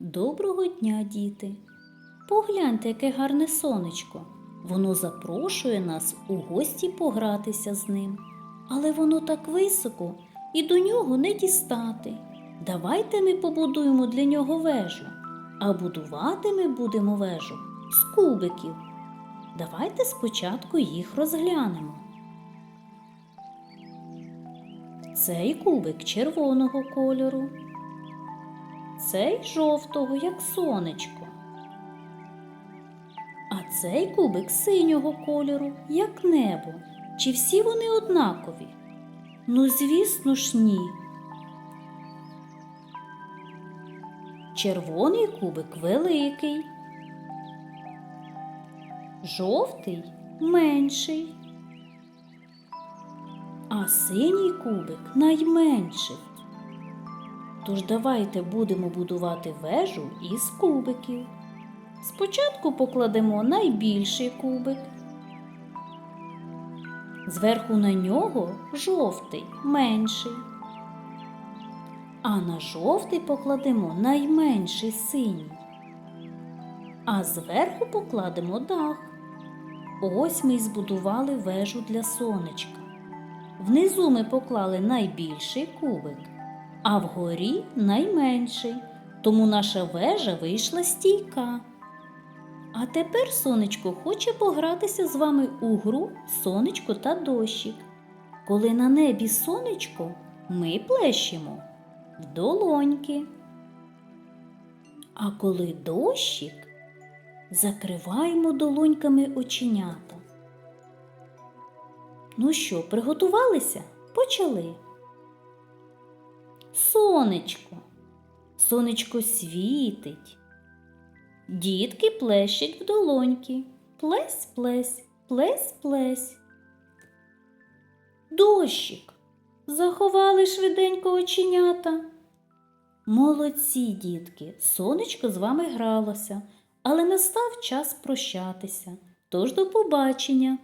Доброго дня, діти! Погляньте, яке гарне сонечко. Воно запрошує нас у гості погратися з ним. Але воно так високо і до нього не дістати. Давайте ми побудуємо для нього вежу. А будувати ми будемо вежу з кубиків. Давайте спочатку їх розглянемо. Цей кубик червоного кольору, цей жовтого, як сонечко. А цей кубик синього кольору, як небо. Чи всі вони однакові? Ну, звісно ж, ні. Червоний кубик великий, жовтий менший, а синій кубик найменший. Тож давайте будемо будувати вежу із кубиків. Спочатку покладемо найбільший кубик. Зверху на нього жовтий менший. А на жовтий покладемо найменший синій. А зверху покладемо дах. Ось ми й збудували вежу для сонечка. Внизу ми поклали найбільший кубик, а вгорі найменший, тому наша вежа вийшла стійка. А тепер сонечко хоче погратися з вами у гру сонечко та дощик. Коли на небі сонечко, ми плещемо в долоньки. А коли дощик, закриваємо долоньками оченята. Ну що, приготувалися? Почали. Сонечко. Сонечко світить. Дітки плещуть в долоньки. Плесь, плесь, плесь, плесь. Дощик. Заховали швиденько оченята. Молодці, дітки, сонечко з вами гралося, але настав час прощатися. Тож до побачення.